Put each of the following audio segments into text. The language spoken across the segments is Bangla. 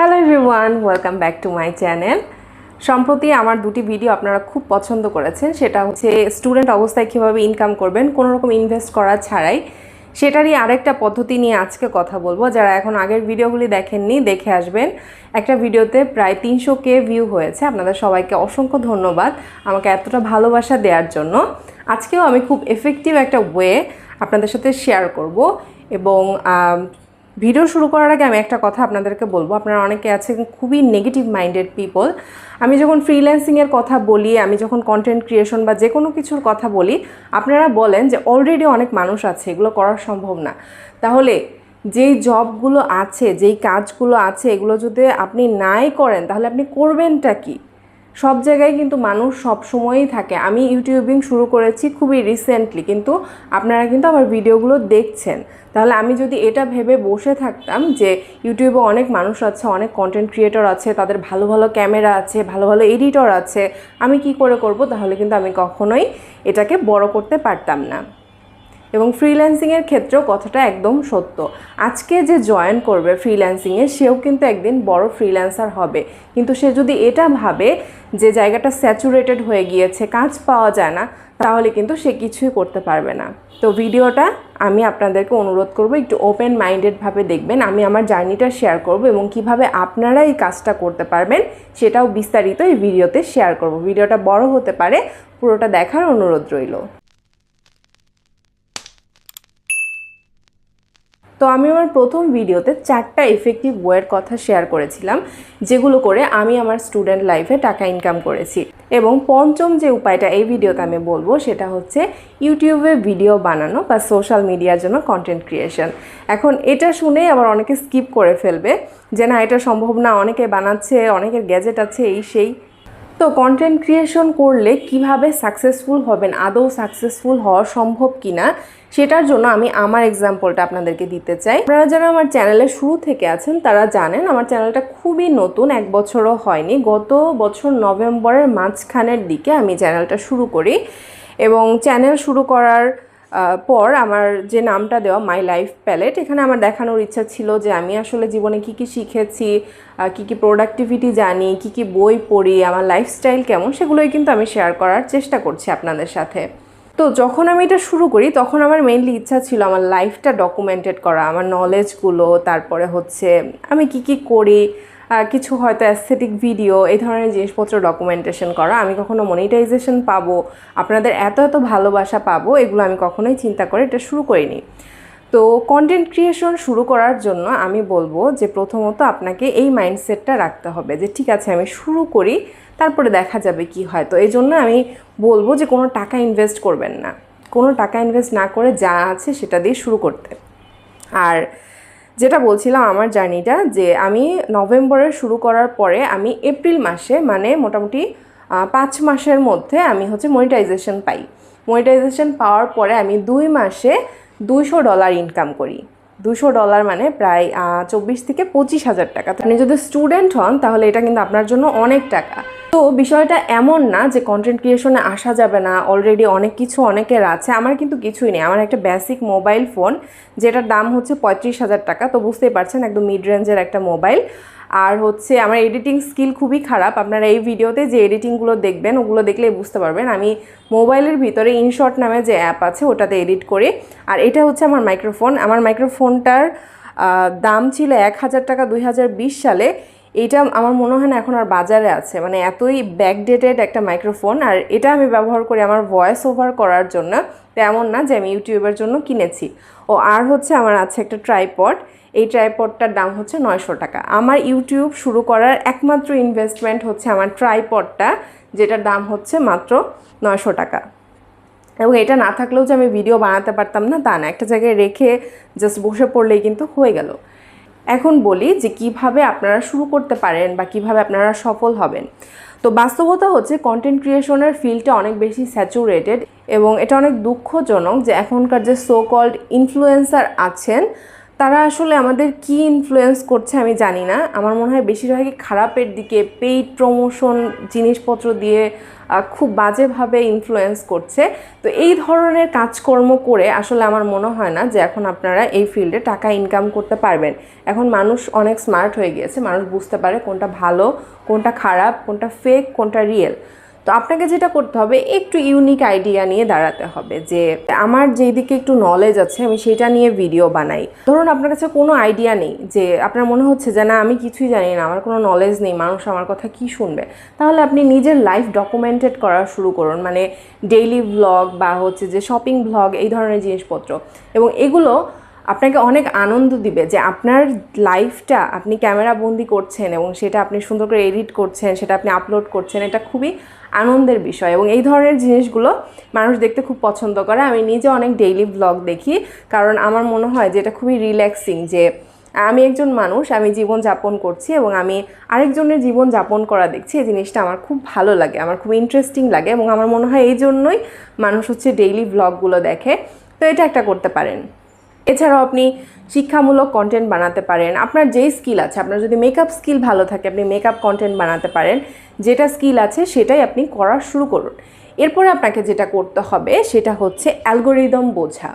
Hello everyone welcome back to my channel সম্প্রতি আমার দুটি ভিডিও আপনারা খুব পছন্দ করেছেন। সেটা হচ্ছে স্টুডেন্ট অবস্থায় কীভাবে ইনকাম করবেন কোনো রকম ইনভেস্ট করা ছাড়াই। সেটারই আরেকটা পদ্ধতি নিয়ে আজকে কথা বলব। যারা এখন আগের ভিডিওগুলি দেখেননি, দেখে আসবেন। একটা ভিডিওতে প্রায় তিনশো কে ভিউ হয়েছে। আপনাদের সবাইকে অসংখ্য ধন্যবাদ আমাকে এতটা ভালোবাসা দেওয়ার জন্য। আজকেও আমি খুব এফেক্টিভ একটা ওয়ে আপনাদের সাথে শেয়ার করব এবং ভিডিও শুরু করার আগে আমি একটা কথা আপনাদেরকে বলব। আপনারা অনেকে আছেন খুবই নেগেটিভ মাইন্ডেড পিপল আমি যখন ফ্রিল্যান্সিংয়ের কথা বলি, আমি যখন কন্টেন্ট ক্রিয়েশন বা যে কোনো কিছুর কথা বলি, আপনারা বলেন যে অলরেডি অনেক মানুষ আছে, এগুলো করা সম্ভব না। তাহলে যেই জবগুলো আছে, যেই কাজগুলো আছে, এগুলো যদি আপনি নাই করেন, তাহলে আপনি করবেনটা কি? সব জায়গায় কিন্তু মানুষ সব সময়ই থাকে। আমি ইউটিউবিং শুরু করেছি খুবই রিসেন্টলি কিন্তু আপনারা কিন্তু আমার ভিডিওগুলো দেখছেন। তাহলে আমি যদি এটা ভেবে বসে থাকতাম যে ইউটিউবে অনেক মানুষ আছে, অনেক কন্টেন্ট ক্রিয়েটর আছে, তাদের ভালো ভালো ক্যামেরা আছে, ভালো ভালো এডিটর আছে, আমি কি করে করব? তাহলে কিন্তু আমি কখনোই এটাকে বড় করতে পারতাম না। এবং ফ্রিল্যান্সিংয়ের ক্ষেত্রেও কথাটা একদম সত্য। আজকে যে জয়েন করবে ফ্রিল্যান্সিংয়ে সেও কিন্তু একদিন বড় ফ্রিল্যান্সার হবে। কিন্তু সে যদি এটা ভাবে যে জায়গাটা স্যাচুরেটেড হয়ে গিয়েছে, কাজ পাওয়া যায় না, তাহলে কিন্তু সে কিছুই করতে পারবে না। তো ভিডিওটা আমি আপনাদেরকে অনুরোধ করব, একটু ওপেন মাইন্ডেডভাবে দেখবেন। আমি আমার জার্নিটা শেয়ার করব এবং কীভাবে আপনারা এই কাজটা করতে পারবেন, সেটাও বিস্তারিত এই ভিডিওতে শেয়ার করব। ভিডিওটা বড় হতে পারে, পুরোটা দেখার অনুরোধ রইল। তো আমি আমার প্রথম ভিডিওতে চারটা এফেক্টিভ ওয়ের কথা শেয়ার করেছিলাম, যেগুলো করে আমি আমার স্টুডেন্ট লাইফে টাকা ইনকাম করেছি। এবং পঞ্চম যে উপায়টা এই ভিডিওতে আমি বলব, সেটা হচ্ছে ইউটিউবে ভিডিও বানানো বা সোশ্যাল মিডিয়ার জন্য কন্টেন্ট ক্রিয়েশন এখন এটা শুনে আবার অনেকে স্কিপ করে ফেলবে, যে না, এটা সম্ভব না, অনেকে বানাচ্ছে, অনেকের গ্যাজেট আছে, এই, সেই। তো কন্টেন্ট ক্রিয়েশন করলে কীভাবে সাকসেসফুল হবেন? আদৌ সাকসেসফুল হওয়া সম্ভব কি না সেটার জন্য আমি আমার এক্সাম্পলটা আপনাদেরকে দিতে চাই। আপনারা যারা আমার চ্যানেলে শুরু থেকে আছেন, তারা জানেন আমার চ্যানেলটা খুবই নতুন, এক বছরও হয়নি। গত বছর নভেম্বরের মাঝখানের দিকে আমি চ্যানেলটা শুরু করি এবং চ্যানেল শুরু করার পর আমার যে নামটা দেওয়া মাই লাইফ প্যালেট এখানে আমার দেখানোর ইচ্ছা ছিল যে আমি আসলে জীবনে কি কি শিখেছি কি কি প্রোডাক্টিভিটি জানি, কি কি বই পড়ি, আমার লাইফস্টাইল কেমন, সেগুলোই কিন্তু আমি শেয়ার করার চেষ্টা করছি আপনাদের সাথে। তো যখন আমি এটা শুরু করি, তখন আমার মেইনলি ইচ্ছা ছিল আমার লাইফটা ডকুমেন্টেড করা, আমার নলেজগুলো তারপরে হচ্ছে আমি কি কি করি কিছু হয়তো অ্যাস্থেটিক ভিডিও এই ধরনের জিনিসপত্র ডকুমেন্টেশন করা। আমি কখনো মনিটাইজেশন পাবো, আপনাদের এত এত ভালোবাসা পাবো, এগুলো আমি কখনোই চিন্তা করে এটা শুরু করিনি। তো কন্টেন্ট ক্রিয়েশন শুরু করার জন্য আমি বলব যে প্রথমত আপনাকে এই মাইন্ডসেটটা রাখতে হবে যে, ঠিক আছে, আমি শুরু করি, তারপরে দেখা যাবে কি হয়। তো এই জন্য আমি বলব যে, কোনো টাকা ইনভেস্ট করবেন না। কোনো টাকা ইনভেস্ট না করে যা আছে সেটা দিয়ে শুরু করতে। আর যেটা বলছিলাম আমার জার্নিটা, যে আমি নভেম্বরে শুরু করার পরে আমি এপ্রিল মাসে মানে মোটামুটি পাঁচ মাসের মধ্যে আমি হচ্ছে মনিটাইজেশন পাই। মনিটাইজেশন পাওয়ার পরে আমি দুই মাসে দুইশো ডলার ইনকাম করি। দুশো ডলার মানে প্রায় চব্বিশ থেকে পঁচিশ হাজার টাকা। আপনি যদি স্টুডেন্ট হন, তাহলে এটা কিন্তু আপনার জন্য অনেক টাকা। তো বিষয়টা এমন না যে কন্টেন্ট ক্রিয়েশনে আসা যাবে না অলরেডি অনেক কিছু অনেকের আছে। আমার কিন্তু কিছুই নেই। আমার একটা বেসিক মোবাইল ফোন যেটার দাম হচ্ছে পঁয়ত্রিশ হাজার টাকা। তো বুঝতেই পারছেন, একদম মিড রেঞ্জের একটা মোবাইল আর হচ্ছে আমার এডিটিং স্কিল খুবই খারাপ। আপনারা এই ভিডিওতে যে এডিটিংগুলো দেখবেন, ওগুলো দেখলেই বুঝতে পারবেন। আমি মোবাইলের ভিতরে ইনশর্ট নামে যে অ্যাপ আছে, ওটাতে এডিট করি। আর এটা হচ্ছে আমার মাইক্রোফোন আমার মাইক্রোফোনটার দাম ছিল এক হাজার টাকা দুই হাজার বিশ সালে। এইটা আমার মনে হয় না এখন আর বাজারে আছে। মানে এতই ব্যাকডেটেড একটা মাইক্রোফোন আর এটা আমি ব্যবহার করি আমার ভয়েস ওভার করার জন্য। তো এমন না যে আমি ইউটিউবের জন্য কিনেছি। ও, আর হচ্ছে আমার আছে একটা ট্রাইপড এই ট্রাইপডটার দাম হচ্ছে নয়শো টাকা। আমার ইউটিউব শুরু করার একমাত্র ইনভেস্টমেন্ট হচ্ছে আমার ট্রাইপডটা যেটার দাম হচ্ছে মাত্র নয়শো টাকা। এবং এটা না থাকলেও যে আমি ভিডিও বানাতে পারতাম না, তা না। একটা জায়গায় রেখে জাস্ট বসে পড়লেই কিন্তু হয়ে গেল। এখন বলি যে কীভাবে আপনারা শুরু করতে পারেন বা কীভাবে আপনারা সফল হবেন। তো বাস্তবতা হচ্ছে কন্টেন্ট ক্রিয়েশনের ফিল্ডটা অনেক বেশি স্যাচুরেটেড এবং এটা অনেক দুঃখজনক যে এখনকার যে সো কল্ড ইনফ্লুয়েন্সার আছেন তারা আসলে আমাদের কি ইনফ্লুয়েন্স করছে আমি জানি না। আমার মনে হয় বেশিরভাগই খারাপের দিকে পেইড প্রমোশন জিনিসপত্র দিয়ে খুব বাজেভাবে ইনফ্লুয়েন্স করছে। তো এই ধরনের কাজকর্ম করে আসলে আমার মনে হয় না যে এখন আপনারা এই ফিল্ডে টাকা ইনকাম করতে পারবেন। এখন মানুষ অনেক স্মার্ট হয়ে গিয়েছে, মানুষ বুঝতে পারে কোনটা ভালো, কোনটা খারাপ, কোনটা ফেক কোনটা রিয়েল তো আপনাকে যেটা করতে হবে, একটু ইউনিক আইডিয়া নিয়ে দাঁড়াতে হবে যে আমার যেই দিকে একটু নলেজ আছে, আমি সেটা নিয়ে ভিডিও বানাই। ধরুন আপনার কাছে কোনো আইডিয়া নেই যে আপনার মনে হচ্ছে যে না, আমি কিছুই জানি না, আমার কোনো নলেজ নেই, মানুষ আমার কথা কি শুনবে? তাহলে আপনি নিজের লাইফ ডকুমেন্টেড করা শুরু করুন মানে ডেইলি ভ্লগ বা হচ্ছে যে শপিং ভ্লগ এই ধরনের জিনিসপত্র। এবং এগুলো আপনাকে অনেক আনন্দ দিবে যে আপনার লাইফটা আপনি ক্যামেরা বন্দি করছেন এবং সেটা আপনি সুন্দর করে এডিট করছেন, সেটা আপনি আপলোড করছেন, এটা খুবই আনন্দের বিষয় এবং এই ধরনের জিনিসগুলো মানুষ দেখতে খুব পছন্দ করে। আমি নিজে অনেক ডেইলি ব্লগ দেখি কারণ আমার মনে হয় যে এটা খুবই রিল্যাক্সিং যে আমি একজন মানুষ, আমি জীবন যাপন করছি এবং আমি আরেকজনের জীবন যাপন করা দেখছি, এই জিনিসটা আমার খুব ভালো লাগে, আমার খুব ইন্টারেস্টিং লাগে এবং আমার মনে হয় এই জন্যই মানুষ হচ্ছে ডেইলি ব্লগগুলো দেখে। তো এটা একটা করতে পারেন। এছাড়াও আপনি শিক্ষামূলক কন্টেন্ট বানাতে পারেন। আপনার যেই স্কিল আছে, আপনার যদি মেকআপ স্কিল ভালো থাকে, আপনি মেকআপ কন্টেন্ট বানাতে পারেন। যেটা স্কিল আছে, সেটাই আপনি করা শুরু করুন। এরপরে আপনাকে যেটা করতে হবে, সেটা হচ্ছে অ্যালগোরিদম বোঝা।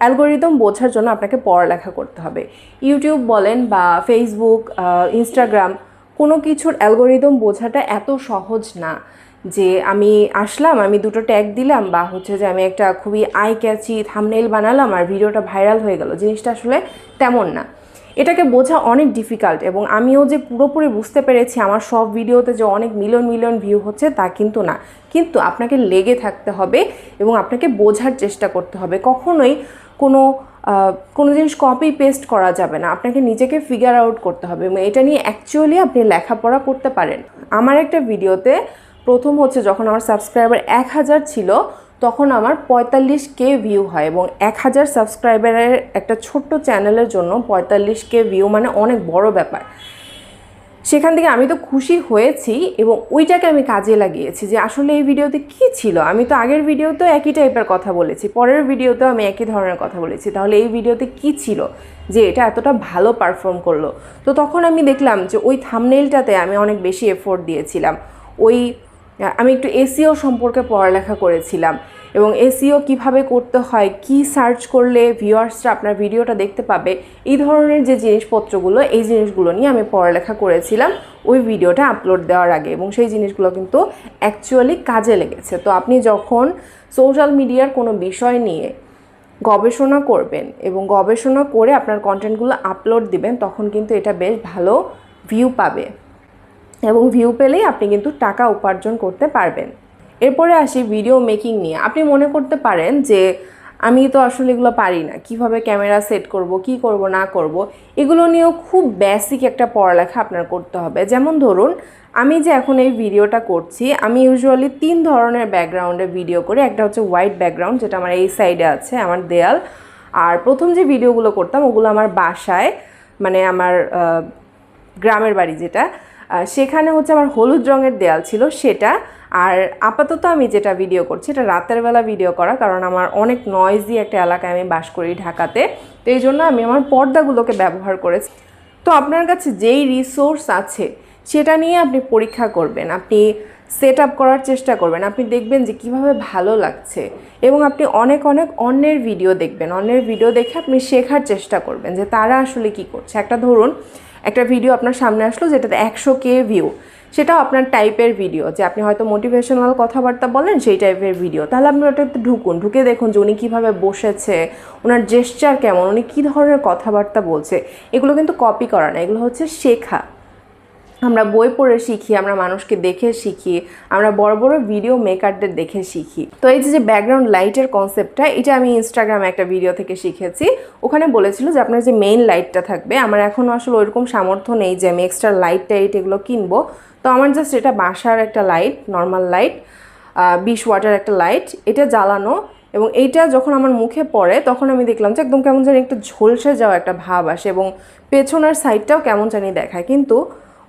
অ্যালগোরিদম বোঝার জন্য আপনাকে পড়ালেখা করতে হবে। ইউটিউব বলেন বা ফেসবুক ইনস্টাগ্রাম কোনো কিছুর অ্যালগোরিদম বোঝাটা এত সহজ না। যে আমি আসলাম, আমি দুটো ট্যাগ দিলাম, বা হচ্ছে যে আমি একটা খুবই আই ক্যাচি থামনেল বানালাম আর ভিডিওটা ভাইরাল হয়ে গেল। জিনিসটা আসলে তেমন না। এটাকে বোঝা অনেক ডিফিকাল্ট এবং আমিও যে পুরোপুরি বুঝতে পেরেছি আমার সব ভিডিওতে যে অনেক মিলিয়ন মিলিয়ন ভিউ হচ্ছে তা কিন্তু না। কিন্তু আপনাকে লেগে থাকতে হবে এবং আপনাকে বোঝার চেষ্টা করতে হবে। কখনোই কোনো কোনো জিনিস কপি পেস্ট করা যাবে না। আপনাকে নিজেকে ফিগার আউট করতে হবে এবং এটা নিয়ে অ্যাকচুয়ালি আপনি লেখাপড়া করতে পারেন। আমার একটা ভিডিওতে প্রথম হচ্ছে যখন আমার সাবস্ক্রাইবার এক হাজার ছিল, তখন আমার পঁয়তাল্লিশ কে ভিউ হয় এবং এক হাজার সাবস্ক্রাইবারের একটা ছোট্ট চ্যানেলের জন্য পঁয়তাল্লিশ কে ভিউ মানে অনেক বড় ব্যাপার। সেখান থেকে আমি তো খুশি হয়েছি এবং ওইটাকে আমি কাজে লাগিয়েছি যে আসলে এই ভিডিওতে কি ছিল? আমি তো আগের ভিডিওতেও একই টাইপের কথা বলেছি, পরের ভিডিওতেও আমি একই ধরনের কথা বলেছি। তাহলে এই ভিডিওতে কি ছিল? যে এটা এতটা ভালো পারফর্ম করল। তো তখন আমি দেখলাম যে ওই থামনেলটাতে আমি অনেক বেশি এফোর্ট দিয়েছিলাম। ওই আমি একটু এসিও সম্পর্কে পড়ালেখা করেছিলাম এবং এসিও কীভাবে করতে হয়, কি সার্চ করলে ভিউয়ার্সরা আপনার ভিডিওটা দেখতে পাবে, এই ধরনের যে জিনিসপত্রগুলো, এই জিনিসগুলো নিয়ে আমি পড়ালেখা করেছিলাম। ওই ভিডিওটা আপলোড দেওয়ার আগে এবং সেই জিনিসগুলো কিন্তু অ্যাকচুয়ালি কাজে লেগেছে। তো আপনি যখন সোশ্যাল মিডিয়ার কোনো বিষয় নিয়ে গবেষণা করবেন এবং গবেষণা করে আপনার কন্টেন্টগুলো আপলোড দিবেন, তখন কিন্তু এটা বেশ ভালো ভিউ পাবে। এবং ভিউ পেলেই আপনি কিন্তু টাকা উপার্জন করতে পারবেন। এরপরে আসি ভিডিও মেকিং নিয়ে। আপনি মনে করতে পারেন যে, আমি তো আসলে এগুলো পারি না। কীভাবে ক্যামেরা সেট করব, কি করব, না করব? এগুলো নিয়েও খুব বেসিক একটা পড়ালেখা আপনার করতে হবে। যেমন ধরুন, আমি যে এখন এই ভিডিওটা করছি, আমি ইউজুয়ালি তিন ধরনের ব্যাকগ্রাউন্ডে ভিডিও করি। একটা হচ্ছে হোয়াইট ব্যাকগ্রাউন্ড যেটা আমার এই সাইডে আছে, আমার দেয়াল। আর প্রথম যে ভিডিওগুলো করতাম, ওগুলো আমার বাসায় মানে আমার গ্রামের বাড়ি যেটা সেখানে হচ্ছে আমার হলুদ রঙের দেয়াল ছিল সেটা। আর আপাতত আমি যেটা ভিডিও করছি, এটা রাতের বেলা ভিডিও করা, কারণ আমার অনেক নয়েজি একটা এলাকায় আমি বাস করি ঢাকাতে। তো এই জন্য আমি আমার পর্দাগুলোকে ব্যবহার করেছি। তো আপনার কাছে যেই রিসোর্স আছে, সেটা নিয়ে আপনি পরীক্ষা করবেন, আপনি সেট আপ করার চেষ্টা করবেন, আপনি দেখবেন যে কীভাবে ভালো লাগছে। এবং আপনি অনেক অনেক অন্যের ভিডিও দেখবেন, অন্যের ভিডিও দেখে আপনি শেখার চেষ্টা করবেন যে তারা আসলে কি করছে। একটা ধরুন একটা ভিডিও আপনার সামনে আসলো যেটাতে একশো কে ভিউ সেটাও আপনার টাইপের ভিডিও যে আপনি হয়তো মোটিভেশনাল কথাবার্তা বলেন সেই টাইপের ভিডিও তাহলে আপনি ওটাতে ঢুকুন, ঢুকে দেখুন যে উনি কীভাবে বসেছে ওনার জেস্চার কেমন, উনি কী ধরনের কথাবার্তা বলছে। এগুলো কিন্তু কপি করা না, এগুলো হচ্ছে শেখা। আমরা বই পড়ে শিখি, আমরা মানুষকে দেখে শিখি, আমরা বড় বড় ভিডিও মেকারদের দেখে শিখি। তো এই যে ব্যাকগ্রাউন্ড লাইটের কনসেপ্টটা এটা আমি ইনস্টাগ্রামে একটা ভিডিও থেকে শিখেছি। ওখানে বলেছিল যে, আপনার যে মেইন লাইটটা থাকবে, আমার এখনও আসলে ওইরকম সামর্থ্য নেই যে, আমি এক্সট্রা লাইট টাইট এগুলো কিনবো। তো আমার জাস্ট এটা বাসার একটা লাইট নর্মাল লাইট বিশ ওয়াটার একটা লাইট এটা জ্বালানো এবং এইটা যখন আমার মুখে পড়ে, তখন আমি দেখলাম যে, একদম কেমন জানি একটু ঝলসে যাওয়া একটা ভাব আসে এবং পেছনের সাইডটাও কেমন জানি দেখায়। কিন্তু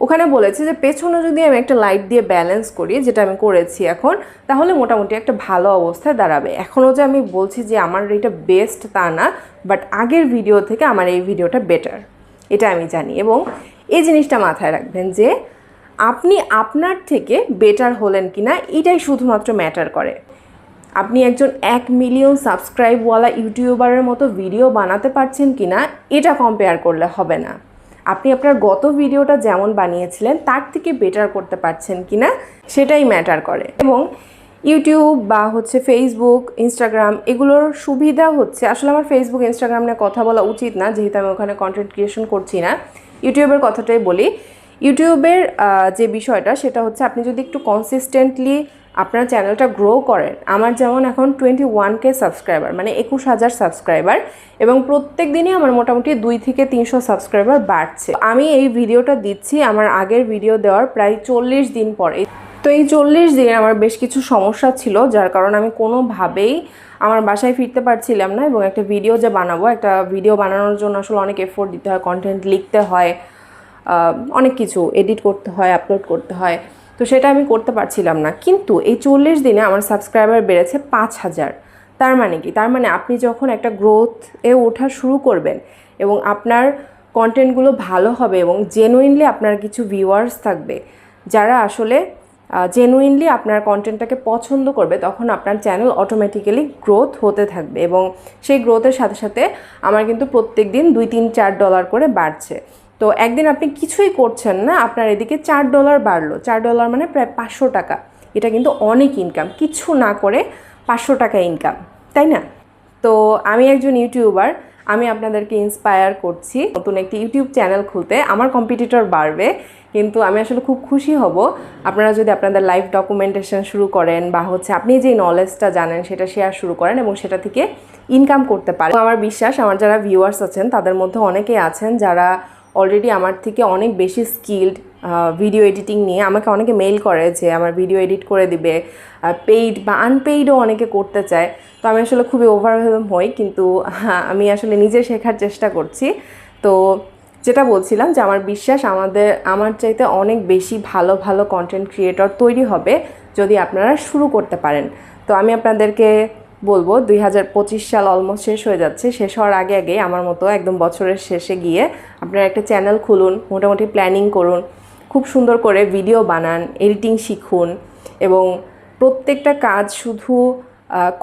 ওখানে বলেছে যে পেছনে যদি আমি একটা লাইট দিয়ে ব্যালেন্স করি, যেটা আমি করেছি এখন, তাহলে মোটামুটি একটা ভালো অবস্থায় দাঁড়াবে। এখনও যে আমি বলছি যে আমার এটা বেস্ট তা না বাট আগের ভিডিও থেকে আমার এই ভিডিওটা বেটার এটা আমি জানি। এবং এই জিনিসটা মাথায় রাখবেন যে আপনি আপনার থেকে বেটার হলেন কিনা, এটাই শুধুমাত্র ম্যাটার করে। আপনি একজন এক মিলিয়ন সাবস্ক্রাইবওয়ালা ইউটিউবারের মতো ভিডিও বানাতে পারছেন কি না এটা কম্পেয়ার করলে হবে না। আপনি আপনার গত ভিডিওটা যেমন বানিয়েছিলেন, তার থেকে বেটার করতে পারছেন কি না সেটাই ম্যাটার করে। এবং ইউটিউব বা হচ্ছে ফেসবুক ইনস্টাগ্রাম এগুলোর সুবিধা হচ্ছে, আসলে আমার ফেসবুক ইনস্টাগ্রাম নিয়ে কথা বলা উচিত না, যেহেতু আমি ওখানে কন্টেন্ট ক্রিয়েশন করছি না। ইউটিউবের কথাটাই বলি, ইউটিউবের যে বিষয়টা, সেটা হচ্ছে আপনি যদি একটু কনসিস্টেন্টলি আপনার চ্যানেলটা গ্রো করেন। আমার যেমন এখন টোয়েন্টি ওয়ান কে সাবস্ক্রাইবার মানে একুশ হাজার সাবস্ক্রাইবার এবং প্রত্যেক দিনই আমার মোটামুটি দুই থেকে তিনশো সাবস্ক্রাইবার বাড়ছে। আমি এই ভিডিওটা দিচ্ছি আমার আগের ভিডিও দেওয়ার প্রায় চল্লিশ দিন পরে। তো এই চল্লিশ দিনে আমার বেশ কিছু সমস্যা ছিল, যার কারণে আমি কোনোভাবেই আমার বাসায় ফিরতে পারছিলাম না এবং একটা ভিডিও যে বানাবো, একটা ভিডিও বানানোর জন্য আসলে অনেক এফোর্ট দিতে হয় কন্টেন্ট লিখতে হয় অনেক কিছু এডিট করতে হয় আপলোড করতে হয়। তো সেটা আমি করতে পারছিলাম না। কিন্তু এই চল্লিশ দিনে আমার সাবস্ক্রাইবার বেড়েছে পাঁচ হাজার। তার মানে কি? তার মানে আপনি যখন একটা গ্রোথ এ ওঠা শুরু করবেন এবং আপনার কন্টেন্টগুলো ভালো হবে এবং জেনুইনলি আপনার কিছু ভিউয়ার্স থাকবে, যারা আসলে জেনুইনলি আপনার কন্টেন্টটাকে পছন্দ করবে, তখন আপনার চ্যানেল অটোমেটিক্যালি গ্রোথ হতে থাকবে এবং সেই গ্রোথের সাথে সাথে আমার কিন্তু প্রত্যেক দিন দুই তিন চার ডলার করে বাড়ছে। তো একদিন আপনি কিছুই করছেন না, আপনার এদিকে চার ডলার বাড়লো। চার ডলার মানে প্রায় পাঁচশো টাকা। এটা কিন্তু অনেক ইনকাম কিছু না করে পাঁচশো টাকা ইনকাম তাই না? তো আমি একজন ইউটিউবার আমি আপনাদেরকে ইন্সপায়ার করছি নতুন একটি ইউটিউব চ্যানেল খুলতে। আমার কম্পিটিটর বাড়বে, কিন্তু আমি আসলে খুব খুশি হব। আপনারা যদি আপনাদের লাইভ ডকুমেন্টেশন শুরু করেন বা হচ্ছে আপনি যে নলেজটা জানেন সেটা শেয়ার শুরু করেন এবং সেটা থেকে ইনকাম করতে পারেন। আমার বিশ্বাস, আমার যারা ভিউয়ার্স আছেন, তাদের মধ্যে অনেকেই আছেন যারা অলরেডি আমার থেকে অনেক বেশি স্কিল্ড ভিডিও এডিটিং নিয়ে আমাকে অনেকে মেইল করে যে আমার ভিডিও এডিট করে দিবে পেইড বা আনপেইডও অনেকে করতে চায়। তো আমি আসলে খুবই ওভারওয়েলম হই, কিন্তু হ্যাঁ আমি আসলে নিজে শেখার চেষ্টা করছি। তো যেটা বলছিলাম যে আমার বিশ্বাস আমাদের, আমার চাইতে অনেক বেশি ভালো ভালো কন্টেন্ট ক্রিয়েটর তৈরি হবে যদি আপনারা শুরু করতে পারেন। তো আমি আপনাদেরকে বলব, দুই হাজার পঁচিশ সাল অলমোস্ট শেষ হয়ে যাচ্ছে। শেষ হওয়ার আগে আগে আমার মতো একদম বছরের শেষে গিয়ে আপনারা একটা চ্যানেল খুলুন, মোটামুটি প্ল্যানিং করুন, খুব সুন্দর করে ভিডিও বানান এডিটিং শিখুন এবং প্রত্যেকটা কাজ শুধু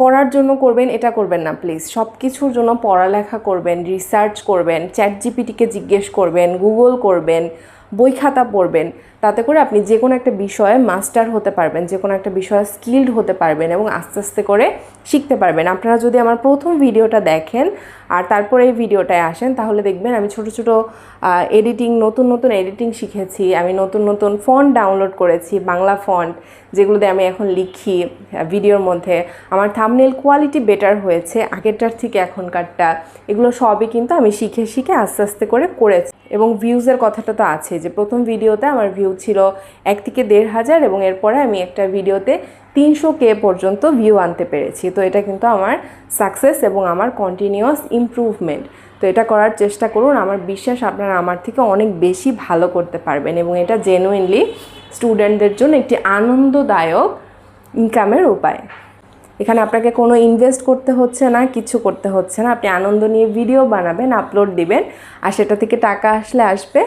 করার জন্য করবেন, এটা করবেন না প্লিজ সব কিছুর জন্য পড়ালেখা করবেন রিসার্চ করবেন চ্যাট জিপিটিকে জিজ্ঞেস করবেন গুগল করবেন বই খাতা পড়বেন। তাতে করে আপনি যে কোনো একটা বিষয়ে মাস্টার হতে পারবেন যে কোনো একটা বিষয়ে স্কিল্ড হতে পারবেন এবং আস্তে আস্তে করে শিখতে পারবেন। আপনারা যদি আমার প্রথম ভিডিওটা দেখেন আর তারপরে এই ভিডিওটায় আসেন, তাহলে দেখবেন আমি ছোট ছোট এডিটিং নতুন নতুন এডিটিং শিখেছি। আমি নতুন নতুন ফন্ট ডাউনলোড করেছি, বাংলা ফন্ট যেগুলোতে আমি এখন লিখি ভিডিওর মধ্যে। আমার থামনেল কোয়ালিটি বেটার হয়েছে, আগেরটার থেকে এখনকারটা। এগুলো সবই কিন্তু আমি শিখে শিখে আস্তে আস্তে করে করেছি। এবং ভিউজের কথাটা তো আছে যে প্রথম ভিডিওতে আমার ভিউ ছিল এক থেকে দেড় হাজার এবং এরপরে আমি একটা ভিডিওতে তিনশো কে পর্যন্ত ভিউ আনতে পেরেছি। তো এটা কিন্তু আমার সাকসেস এবং আমার কন্টিনিউয়াস ইমপ্রুভমেন্ট তো এটা করার চেষ্টা করুন। আমার বিশ্বাস আপনারা আমার থেকে অনেক বেশি ভালো করতে পারবেন এবং এটা জেনুইনলি স্টুডেন্টদের জন্য একটি আনন্দদায়ক ইনকামের উপায়। এখানে আপনাকে কোনো ইনভেস্ট করতে হচ্ছে না, কিছু করতে হচ্ছে না। আপনি আনন্দ নিয়ে ভিডিও বানাবেন আপলোড দিবেন, আর সেটা থেকে টাকা আসলে আসবে,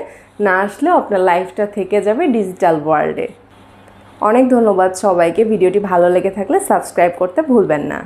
না আসলেও আপনার লাইফটা থেকে যাবে ডিজিটাল ওয়ার্ল্ডে অনেক ধন্যবাদ সবাইকে ভিডিওটি ভালো লেগে থাকলে সাবস্ক্রাইব করতে ভুলবেন না।